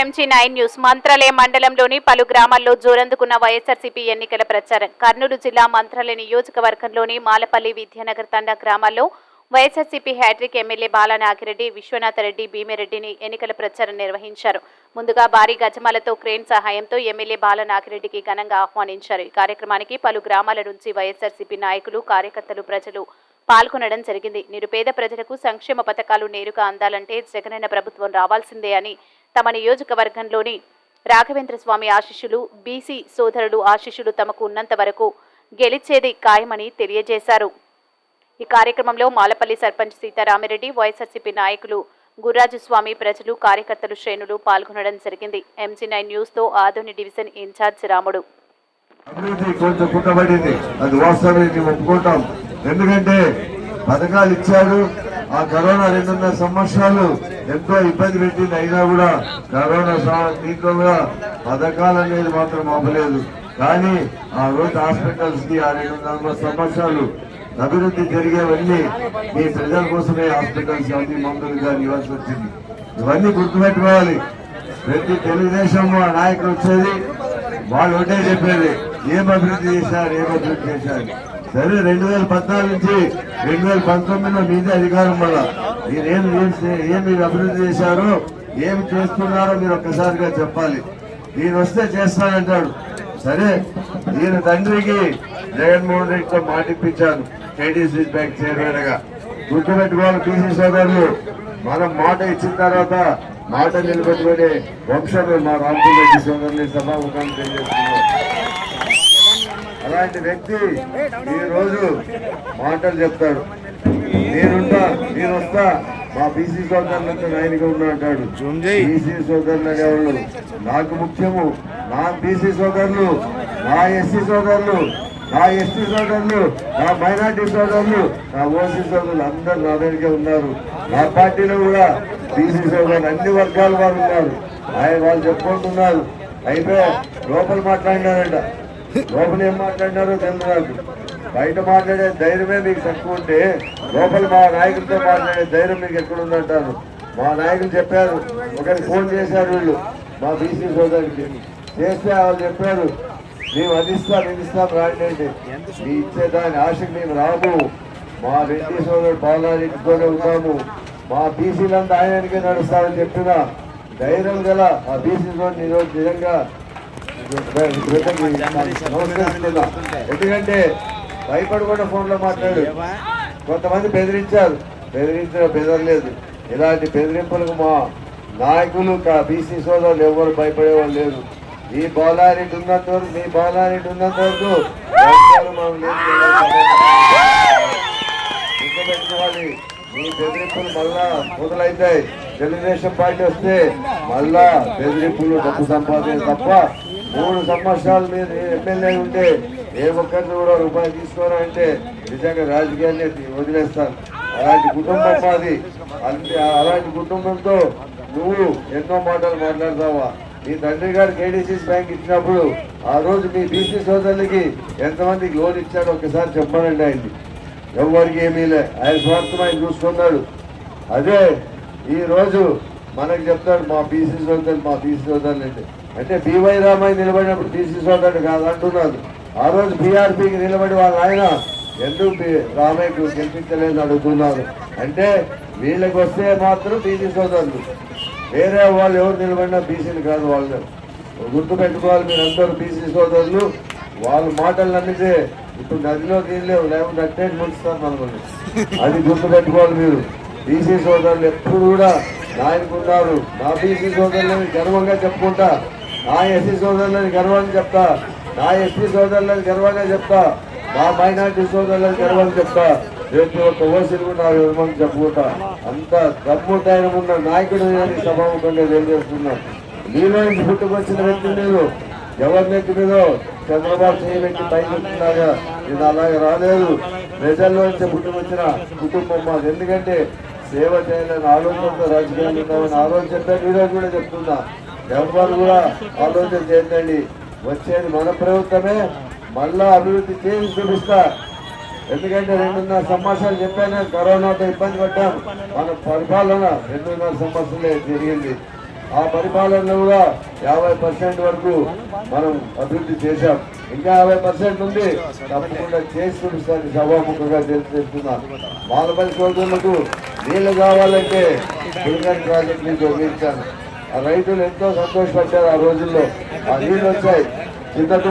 MG nine news Mantralaya మండలంలోని పలు గ్రామాల్లో జోరందుకున్న వైఎస్ఆర్సీపీ ఎన్నికల ప్రచారం. కర్నూలు జిల్లా మంత్రాలయ నియోజకవర్గంలోని మాలపల్లి విద్యానగర్ తండా గ్రామాల్లో YSRCP hat trick MLA Balanagireddy Vishwanathareddy భీమిరెడ్డిని ఎన్నికల ప్రచారం నిర్వహించారు. ముందుగా భారీ గజమాలతో క్రేన్ సహాయంతో ఎమ్మెల్యే బాలనాగిరెడ్డికి ఘనంగా ఆహ్వానించారు. ఈ కార్యక్రమానికి పలు గ్రామాల నుంచి వైఎస్ఆర్సీపీ నాయకులు కార్యకర్తలు ప్రజలు పాల్గొనడం జరిగింది. నిరుపేద ప్రజలకు సంక్షేమ పథకాలు నేరుగా అందాలంటే జగనన్న ప్రభుత్వం రావాల్సిందే అని తమ నియోజకవర్గంలోని రాఘవేంద్ర స్వామి ఆశిష్యులు బీసీ సోదరుడు ఆశిష్యులు తమకు ఉన్నంత వరకు గెలిచేది ఖాయమని తెలియజేశారు. ఈ కార్యక్రమంలో మాలపల్లి సర్పంచ్ సీతారామిరెడ్డి వైఎస్ఆర్సీపీ నాయకులు గుర్రాజు స్వామి ప్రజలు కార్యకర్తలు శ్రేణులు పాల్గొనడం జరిగింది. ఎంజీ నైన్ న్యూస్తో ఆధుని డివిజన్ ఇన్ఛార్జ్ రాముడు. అది ఎందుకంటే పథకాలు ఇచ్చారు. ఆ కరోనా రెండున్నర సంవత్సరాలు ఎంతో ఇబ్బంది పెట్టింది. అయినా కూడా కరోనా సా- దీంట్లో కూడా పథకాలు అనేది మాత్రం ఆపలేదు. కానీ ఆ రోజు హాస్పిటల్స్కి ఆ రెండున్నర సంవత్సరాలు అభివృద్ధి జరిగేవన్నీ మీ ప్రజల కోసమే హాస్పిటల్స్ అన్ని మందులు కానీ ఇవ్వాల్సి వచ్చింది. ఇవన్నీ గుర్తుపెట్టుకోవాలి. ప్రతి తెలుగుదేశం నాయకులు వచ్చేది వాళ్ళు ఒకటే చెప్పేది ఏం అభివృద్ధి చేశారు ఏం అభివృద్ధి చేశారు. సరే రెండు వేల పద్నాలుగు నుంచి రెండు వేల పంతొమ్మిదిలో మీదే అధికారం వల్ల మీరేం ఏం ఏం- మీరు అభివృద్ధి చేశారో ఏం చేస్తున్నారో మీరు ఒక్కసారిగా చెప్పాలి. నేను వస్తే చేస్తానంటాడు. సరే నేను తండ్రికి జగన్మోహన్ రెడ్డితో మాటిప్పించాను. కేటీసీ బ్యాంక్ చైర్మన్గా. గుర్తుపెట్టుకోవాలి పీసీ సోదరులు. మనం మాట ఇచ్చిన తర్వాత మాట నిలబెట్టుకునే వంశమే మా రామపూర్ రెడ్డి సోదరుని సభాముఖాన్ని తెలియజేస్తున్నాం అలాంటి వ్యక్తి ఈ రోజు మాటలు చెప్తాడు. నేనుంటా నేను వస్తా మా బీసీ సోదరులతో ఆయనగా ఉన్నా అంటాడు. బీసీ సోదరులు అనేవాళ్ళు నాకు ముఖ్యము నా బీసీ సోదరులు నా ఎస్సీ సోదరులు నా ఎస్టీ సోదరులు నా మైనార్టీ సోదరులు నా ఓసీ సోదరులు అందరూ నా దగ్గరే ఉన్నారు. నా పార్టీలో కూడా బీసీ సోదరులు అన్ని వర్గాల వారు ఉన్నారు. ఆయన వాళ్ళు చెప్పుకుంటున్నారు. అయితే లోపల మాట్లాడినారంట. లోపల ఏం మాట్లాడినారో తెలుసు బయట మాట్లాడే ధైర్యమే మీకు తక్కువ ఉంటే లోపల మా నాయకులతో మాట్లాడే ధైర్యం మీకు ఎక్కడుందంటారు? మా నాయకులు చెప్పారు ఒకరికి ఫోన్ చేశారు వీళ్ళు మా బీసీ సోదరికి చేస్తే వాళ్ళు చెప్పారు మేము అందిస్తాం ఇస్తాం రాండి అంటే. మీ ఇచ్చేదాని ఆశకు మేము రాము. మా రెడ్డి సోదరుడు బాలారెడ్డితోనే ఉన్నాము. మా బీసీలంతా ఆయనకే నడుస్తామని చెప్పిన ధైర్యం గల ఆ బీసీ సోదరు ఈరోజు నిజంగా ఎందుకంటే భయపడకుండా ఫోన్లో మాట్లాడు. కొంతమంది బెదిరించారు. బెదిరించడం బెదరలేదు. ఇలాంటి బెదిరింపులకు మా నాయకులు బీసీ సోదరులు ఎవరు భయపడేవాళ్ళు లేరు. ఈ బాలారెడ్డి ఉన్నంత వరకు మీ బాలారెడ్డి ఉన్నంత వరకు ఎవరు ఈ బెదిరింపులు మళ్ళా మొదలైతాయి. తెలుగుదేశం పార్టీ వస్తే మళ్ళా బెదిరింపులు డబ్బు సంపాదించే తప్ప మూడు సంవత్సరాలు మీరు ఎమ్మెల్యే ఉంటే ఏ ఒక్కరిని కూడా రూపాయి తీసుకోరా అంటే నిజంగా రాజకీయాన్ని వదిలేస్తాను. అలాంటి కుటుంబం మాది. అంతే అలాంటి కుటుంబంతో నువ్వు ఎన్నో మాటలు మాట్లాడతావా? మీ తండ్రి గారు కేడీసీస్ బ్యాంక్ ఇచ్చినప్పుడు ఆ రోజు మీ బీసీ సోదరులకి ఎంతమందికి లోన్ ఇచ్చాడో ఒకసారి చెప్పానండి ఆయన్ని. ఎవరికి ఏమీ లే. ఆయన స్వార్థం ఆయన చూసుకున్నాడు. అదే ఈరోజు మనకు చెప్తాడు మా బీసీ సోదరులు మా బీసీ సోదరులు అంటే. అంటే బీవై రామయ్య నిలబడినప్పుడు తీసేసాడు సోదరుడు కాదు అంటున్నారు ఆ రోజు బీఆర్పీకి నిలబడి వాళ్ళ ఆయన ఎందుకు రామయ్యకు గెలిపించలేదు అడుగుతున్నారు? అంటే వీళ్ళకి వస్తే మాత్రం బీసీ సోదరులు వేరే వాళ్ళు ఎవరు నిలబడినా బీసీలు కాదు వాళ్ళు. గుర్తు పెట్టుకోవాలి మీరు అందరూ బీసీ సోదరులు వాళ్ళ మాటలు నమ్మితే ఇప్పుడు నదిలో తీయలేవు లేకపోతే అట్టే ముంచుతారు మనల్ని. అది గుర్తు పెట్టుకోవాలి మీరు. బీసీ సోదరులు ఎప్పుడు కూడా నాయకున్నారు నా బీసీ సోదరులు గర్వంగా చెప్పుకుంటా. నా ఎస్సీ సోదరులని గర్వంగా చెప్తా. నా ఎస్సీ సోదరులని గర్వంగా చెప్తా. మా మైనార్టీ సోదరులని గర్వంగా చెప్తా. ప్రతి ఒక్క ఓసీలు కూడా నా గర్వంగా చెప్పుకుంటా. అంత దమ్ముటైన ఉన్న నాయకుడు అని సభాముఖంగా తెలియజేస్తున్నా నీలో పుట్టుకొచ్చిన వ్యక్తి లేదు ఎవరి నెత్తి మీద చంద్రబాబు చేయబెట్టి పైకి వస్తున్నాగా నేను అలాగే రాలేదు. ప్రజల్లోంచి పుట్టుకొచ్చిన కుటుంబం మాది. ఎందుకంటే సేవ చేయాలని ఆలోచనతో రాజకీయాలు ఉన్నామని ఆలోచన చెప్పాను ఈరోజు కూడా చెప్తున్నా. ఎవరు కూడా ఆలోచన చేయండి వచ్చేది మన ప్రభుత్వమే మళ్ళా అభివృద్ధి చేసి చూపిస్తా. ఎందుకంటే రెండున్నర సంవత్సరాలు చెప్పాను కరోనాతో ఇబ్బంది పడ్డాం. మన పరిపాలన రెండున్నర సంవత్సరాలే జరిగింది. ఆ పరిపాలనలో కూడా యాభై పర్సెంట్ వరకు మనం అభివృద్ధి చేశాం. ఇంకా యాభై పర్సెంట్ ఉంది. తప్పకుండా చేసి చూపిస్తాను సభాముఖంగా వాళ్ళ మాలపల్లి సోదరులకు నీళ్ళు కావాలంటే పులిగన్ ప్రాజెక్ట్ నుంచి ఉపయోగించాను రైతులు ఎంతో సంతోషపడ్డారు ఆ రోజుల్లో. ఆ నీళ్ళు వచ్చాయి. చింతకు